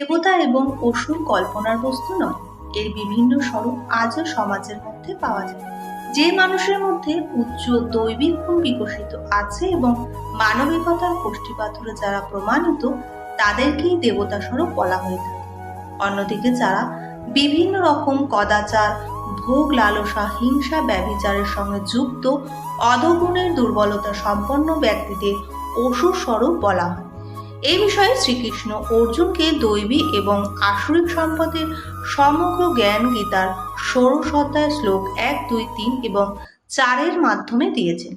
দেবতা এবং অসুর কল্পনার বস্তু নয়। এর বিভিন্ন স্বরূপ আজও সমাজের মধ্যে পাওয়া যায়। যে মানুষের মধ্যে উচ্চ দৈবিক গুণ বিকশিত আছে এবং মানবিকতার কোষ্ঠীপাথরে যারা প্রমাণিত, তাদেরকেই দেবতা স্বরূপ বলা হয়ে থাকে। অন্যদিকে যারা বিভিন্ন রকম কদাচার, ভোগ লালসা, হিংসা, ব্যভিচারের সঙ্গে যুক্ত, অধগুণের দুর্বলতা সম্পন্ন ব্যক্তিদের অসুর স্বরূপ বলা হয়। এই বিষয়ে শ্রীকৃষ্ণ অর্জুনকে দৈবী এবং আসরিক সম্পদের সমগ্র জ্ঞান গীতার ষোড়শ শ্লোক এক, দুই, তিন এবং চারের মাধ্যমে দিয়েছেন,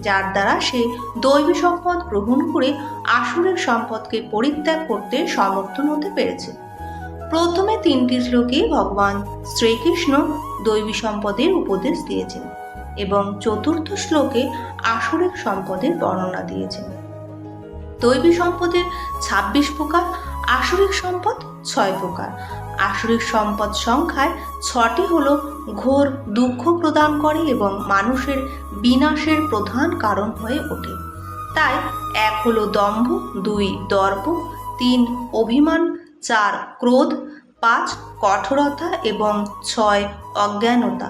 যার দ্বারা সে দৈবী সম্পদ গ্রহণ করে আসরিক সম্পদকে পরিত্যাগ করতে সমর্থন হতে পেরেছে। প্রথমে তিনটি শ্লোকে ভগবান শ্রীকৃষ্ণ দৈবী সম্পদের উপদেশ দিয়েছেন এবং চতুর্থ শ্লোকে আসরিক সম্পদের বর্ণনা দিয়েছেন। দৈবী সম্পদের ছাব্বিশ প্রকার, আসরিক সম্পদ ছয় প্রকার। আসরিক সম্পদ সংখ্যায় ছটি হলো ঘোর দুঃখ প্রদান করে এবং মানুষের বিনাশের প্রধান কারণ হয়ে ওঠে। তাই এক হলো দম্ভ, দুই দর্প, তিন অভিমান, চার ক্রোধ, পাঁচ কঠোরতা এবং ছয় অজ্ঞানতা।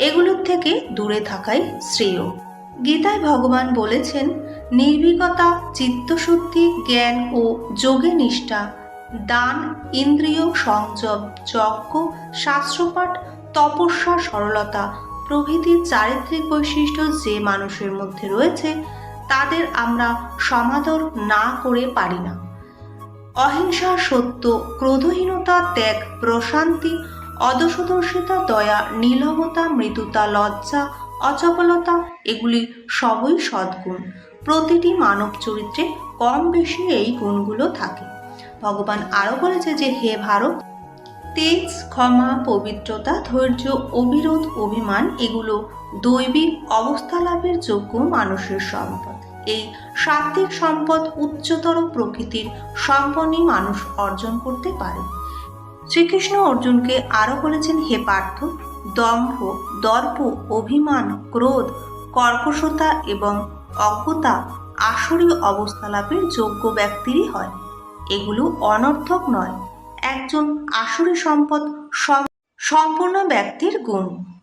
এগুলোর থেকে দূরে থাকাই শ্রেয়। গীতায় ভগবান বলেছেন নির্ভীকতা চিত্তশুদ্ধি, জ্ঞান ও যোগে নিষ্ঠা, দান, ইন্দ্রিয় সংযম, যজ্ঞ, শাস্ত্রপাঠ, তপস্যা, সরলতা প্রভৃতির চারিত্রিক বৈশিষ্ট্য যে মানুষের মধ্যে রয়েছে, তাদের আমরা সমাদর না করে পারি না। অহিংসা, সত্য, ক্রোধহীনতা, ত্যাগ, প্রশান্তি, অদশদর্শিতা, দয়া, নীলবতা, মৃদুতা, লজ্জা অচপলতা, এগুলি সবই সদ্গুণ। প্রতিটি মানব চরিত্রে কম বেশি এই গুণগুলো থাকে। ভগবান আরও বলেছে যে, হে ভারত, তেজ, ক্ষমা, পবিত্রতা, ধৈর্য, অবিরোধ, অভিমান, এগুলো দৈবিক অবস্থা লাভের যোগ্য মানুষের সম্পদ। এই সাত্ত্বিক সম্পদ উচ্চতর প্রকৃতির সম্পন্নই মানুষ অর্জন করতে পারে। শ্রীকৃষ্ণ অর্জুনকে আরও বলেছেন, হে পার্থ দম্ভ, দর্প, অভিমান, ক্রোধ, কর্কশতা এবং অজ্ঞতা আসরীয় অবস্থা লাভের যোগ্য ব্যক্তিরই হয়। এগুলো অনর্থক নয়। একজন আসরী সম্পদ সম্পূর্ণ ব্যক্তির গুণ।